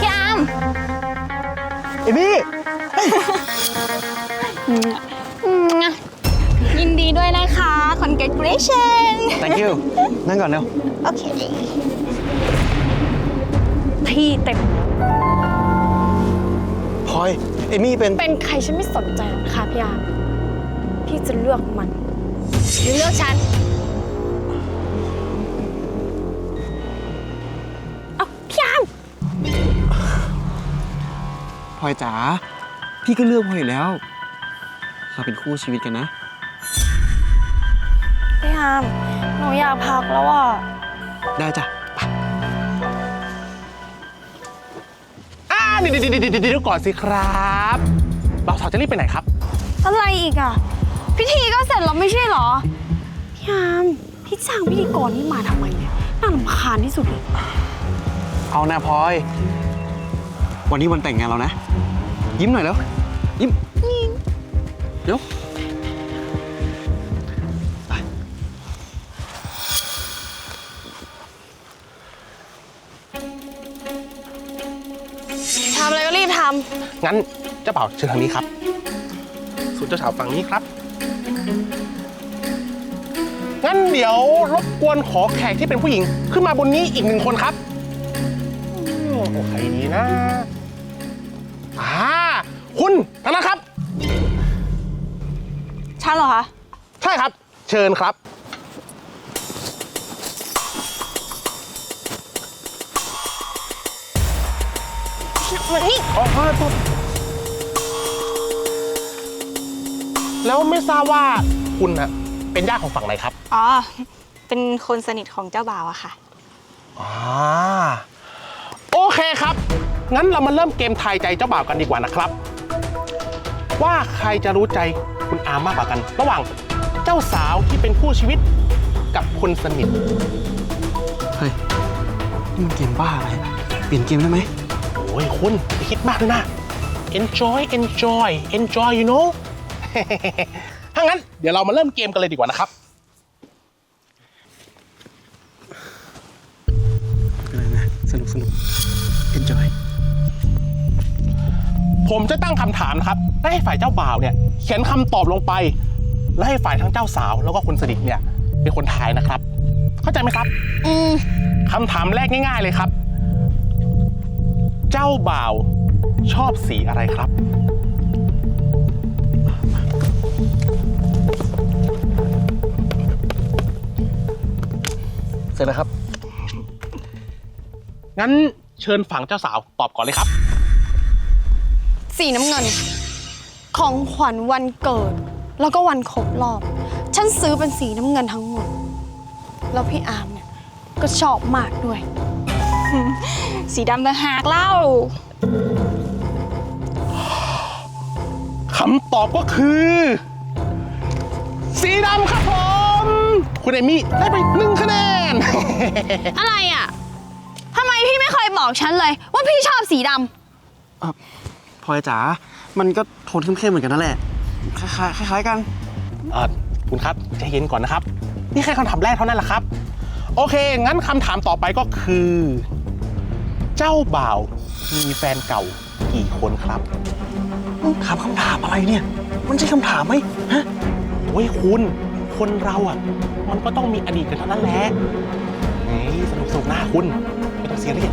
พี่อามเอมี่อืมยินดีด้วยนะคะ congratulation thank you นั่งก่อนเร็ว โอเค ที่เต็ม พลอย เอมี่เป็น เป็นใครฉันไม่สนใจหรอกนะคะพี่อาร์มพี่จะเลือกมัน หรือเลือกฉัน พลอยจ๋าพี่ก็เลือกพลอยอยู่แล้ว เราเป็นคู่ชีวิตกันนะ พี่อาร์มหนูอยากพักแล้วอะ ได้จ้ะอ่าเดี๋ยวเดี๋ยวเดี๋ยวเดี๋ยวก่อนสิครับบ่าวสาวจะรีบไปไหนครับ อะไรอีกอะ พิธีก็เสร็จแล้วไม่ใช่เหรอ พี่อาร์มพี่จ้างพิธีกรนี่มาทำไมเนี่ยน่ารำคาญที่สุดเลย เอานะพลอย วันนี้วันแต่งงานเรานะ ยิ้มหน่อยแล้ว ยิ้มเดี๋ยวทำอะไรก็รีบทงั้นเจ้าบ่าวเชิญทางนี้ครับส่วนเจ้าสาวฝั่งนี้ครับ งั้นเดี๋ยวรบกวนขอแขกที่เป็นผู้หญิง ขึ้นมาบนนี้อีกหนึ่งคนครับอืมโอเคดีนะ อ่าคุณทางนั้นครับำฉันเหรอคะ ใช่ครับ เชิญครับมันนี่ อ๋อโทษแล้วไม่ทราบว่าคุณน่ะเป็นญาติของฝั่งไหนครับอ๋อ เป็นคนสนิทของเจ้าบ่าวอะค่ะ อ่าโอเคครับ งั้นเรามาเริ่มเกมทายใจเจ้าบ่าวกันดีกว่านะครับ ว่าใครจะรู้ใจคุณอามมากกว่ากัน ระหว่างเจ้าสาวที่เป็นคู่ชีวิตกับคนสนิท เฮ้ยนี่มันเกมบ้าอะไรอะเปลี่ยนเกมได้ไหมโอ้ยคุณอย่าคิดมากเลยนะ enjoy enjoy enjoy you know ถ้างั้นเดี๋ยวเรามาเริ่มเกมกันเลยดีกว่านะครับเป็นไรนะสนุกสนุก enjoy ผมจะตั้งคำถามนะครับและให้ฝ่ายเจ้าบ่าวเนี่ย เขียนคำตอบลงไป และให้ฝ่ายทั้งเจ้าสาวแล้วก็คนสนิทเนี่ย เป็นคนทายนะครับ เข้าใจไหมครับ อืมคำถามแรกง่ายๆเลยครับ เจ้าบ่าวชอบสีอะไรครับ เสร็จแล้วครับ งั้นเชิญฝั่งเจ้าสาวตอบก่อนเลยครับ สีน้ำเงิน ของขวัญวันเกิด แล้วก็วันครบรอบ ฉันซื้อเป็นสีน้ำเงินทั้งหมด แล้วพี่อาร์มเนี่ยก็ชอบมากด้วย สีดำต่างหากเล่า คำตอบก็คือ สีดำครับผม คุณเอมี่ได้ไปหนึ่งคะแนน อะไรอะทำไมพี่ไม่เคยบอกฉันเลย ว่าพี่ชอบสีดำพ ลอยจ๋า มันก็โทนเข้มๆเหมือนกันนั่นแหละ คล้ายๆคล้ายๆกัน เอ่อคุณครับใจเย็นก่อนนะครับ นี่แค่คำถามแรกเท่านั้นแหละครับ โอเค งั้นคำถามต่อไปก็คือ เจ้าบ่าวมีแฟนเก่ากี่คนครับถามคำถามอะไรเนี่ย มันใช่คำถามไหมฮะโอ้ยคุณ คนเราอะ มันก็ต้องมีอดีตกันเท่านั้นแหละนี่สนุกสนุกหน้าคุณไม่ต้องเสียเรียส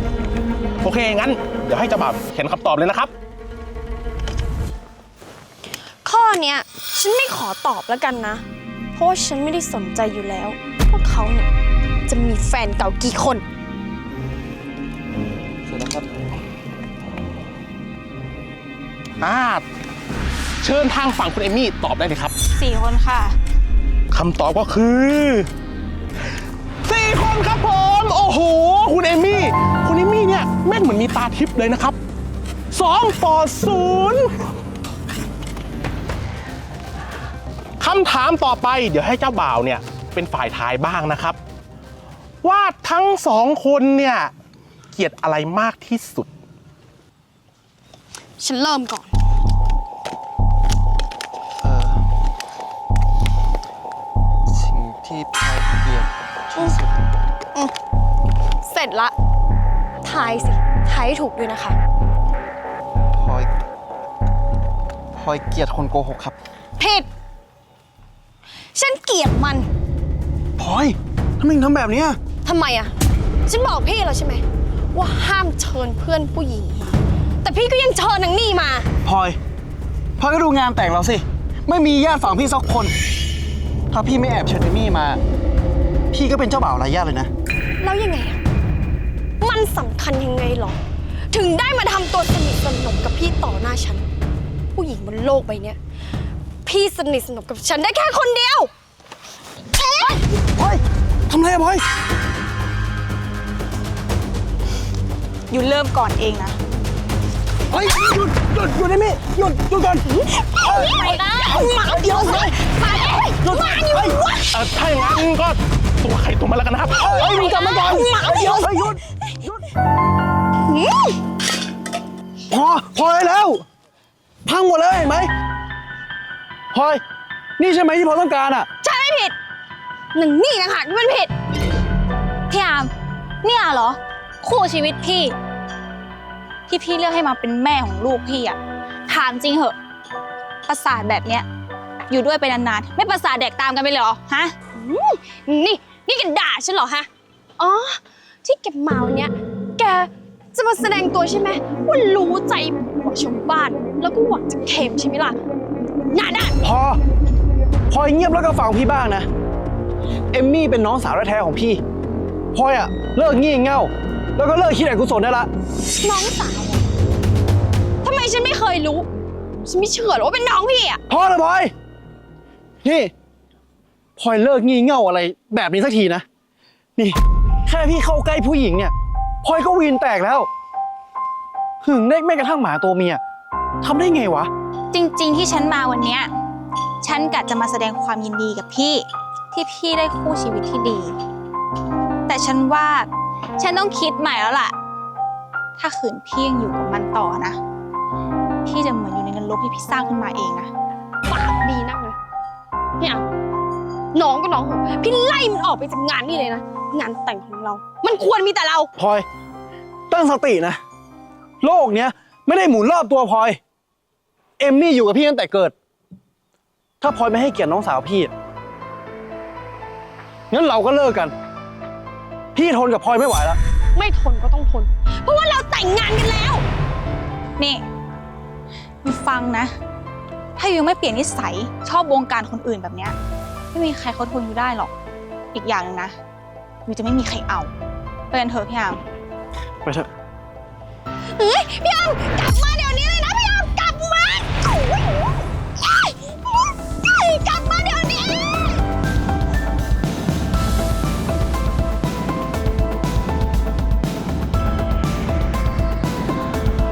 โอเค งั้น เดี๋ยวให้เจ้าบ่าวเขียนคำตอบเลยนะครับ เนี้ยฉันไม่ขอตอบแล้วกันนะ เพราะว่าฉันไม่ได้สนใจอยู่แล้วว่าเขาเนี่ยจะมีแฟนเก่ากี่คน เสร็จแล้วครับอ่าเชิญทางฝั่งคุณเอมี่ตอบได้เลยครับสี่คนค่ะ คำตอบก็คือสี่คนครับผม โอ้โห คุณเอมี่ คุณเอมี่เนี่ยแม่นเหมือนมีตาทิพย์เลยนะครับสองต่อศูนย์ำถามต่อไป เดี๋ยวให้เจ้าบ่าวเนี่ยเป็นฝ่ายทายบ้างนะครับ ว่าทั้งสองคนเนี่ยเกลียดอะไรมากที่สุด ฉันเริ่มก่อนเออสิ่งที่พลอยเกลียดที่สุดเสร็จละถายสิ ทายให้ถูกด้วยนะคะ พลอยพลอยเกลียดคนโกหกครับ ผิด ฉันเกลียดมัน พลอยทำไมถึงทำแบบเนี้ยทำไมอะฉันบอกพี่แล้วใช่ไหม ว่าห้ามเชิญเพื่อนผู้หญิงมาแต่พี่ก็ยังเชิญนางนี่มา พลอยพลอยก็ดูงานแต่งเราสิ ไม่มีญาติฝั่งพี่สักคน ถ้าพี่ไม่แอบเชิญเอมี่มา พี่ก็เป็นเจ้าบ่าวรายญาติเลยนะ แล้วยังไงอะมันสำคัญยังไงหรอ ถึงได้มาทำตัวสนิทสนมกับพี่ต่อหน้าฉัน ผู้หญิงบนโลกใบเนี้ย พี่สนิทสนมกับฉันได้แค่คนเดียวพลอยทำไรอะพลอยอยู่เริ่มก่อนเองนะเฮ้ยหยุดหยุดหยุดเอมี่หยุดหยุดก่อนไปนะหมาเดียวเลยมาเอ้ยหยุดมาอยู่เฮ้ยวะเอ่อถ้าอย่างนั้นก็ตัวใครตัวมันแล้วกันนะครับเฮ้ยมึงกลับมาก่อนหมาเฮ้ยเดียวเฮ้ยหยุดหยุดพอพอได้แล้ว พังหมดเลยเห็นไหม พลอย นี่ใช่ไหมที่พลอยต้องการอะใช่ไม่ผิด หนึ่งนี่นะคะที่มันผิด พี่อาร์มเนี่ยเหรอ คู่ชีวิตพี่ ที่พี่เลือกให้มาเป็นแม่ของลูกพี่อะถามจริงเหอะ ประสาทแบบเนี้ย อยู่ด้วยไปนานๆ ไม่ประสาทแดกตามกันไปเลยเหรอฮะนี่นี่แกด่าฉันเหรอฮะ อ๋อ ที่แกมาวันเนี้ย แกจะมาแสดงตัวใช่ไหมว่ารู้ใจผัวชาวบ้าน แล้วก็หวังจะเค็มใช่ไหมล่ะ น้าด้านพอ พลอยเงียบแล้วก็ฟังพี่บ้างนะ เอมมี่เป็นน้องสาวแท้ๆของพี่ พลอยอะเลิกงี่เง่า แล้วก็เลิกคิดอกุศลได้ละ น้องสาวอะทำไมฉันไม่เคยรู้ ฉันไม่เชื่อหรอกว่าเป็นน้องพี่อะพอเลยพลอย นี่ พลอยเลิกงี่เง่าอะไรแบบนี้สักทีนะ นี่ แค่พี่เข้าใกล้ผู้หญิงเนี่ย พลอยก็วีนแตกแล้ว หึงได้แม้กระทั่งหมาตัวเมียทำได้ไงวะ จริงๆที่ฉันมาวันเนี้ยฉันกะจะมาแสดงความยินดีกับพี่ ที่พี่ได้คู่ชีวิตที่ดี แต่ฉันว่าฉันต้องคิดใหม่แล้วล่ะ ถ้าขืนพี่ยังอยู่กับมันต่อนะ พี่จะเหมือนอยู่ในนรกที่พี่สร้างขึ้นมาเองนะปากดีนักเลยเนี่ยน้องก็น้องเหอะพี่ไล่มันออกไปจากงานนี่เลยนะ งานแต่งของเรา มันควรมีแต่เรา พลอย ตั้งสตินะ โลกเนี้ยไม่ได้หมุนรอบตัวพลอย เอมมี่อยู่กับพี่ตั้งแต่เกิด ถ้าพลอยไม่ให้เกียรติน้องสาวพี่อะงั้นเราก็เลิกกัน พี่ทนกับพลอยไม่ไหวแล้ว ไม่ทนก็ต้องทน เพราะว่าเราแต่งงานกันแล้ว นี่มีฟังนะ ถ้ายูยังไม่เปลี่ยนนิสัย ชอบวงการคนอื่นแบบเนี้ยไม่มีใครเขาทนยูได้หรอก อีกอย่างหนึงนะยูจะไม่มีใครเอาไปกันเถอะพี่อามไปเถอะ เฮ้ยพี่อามก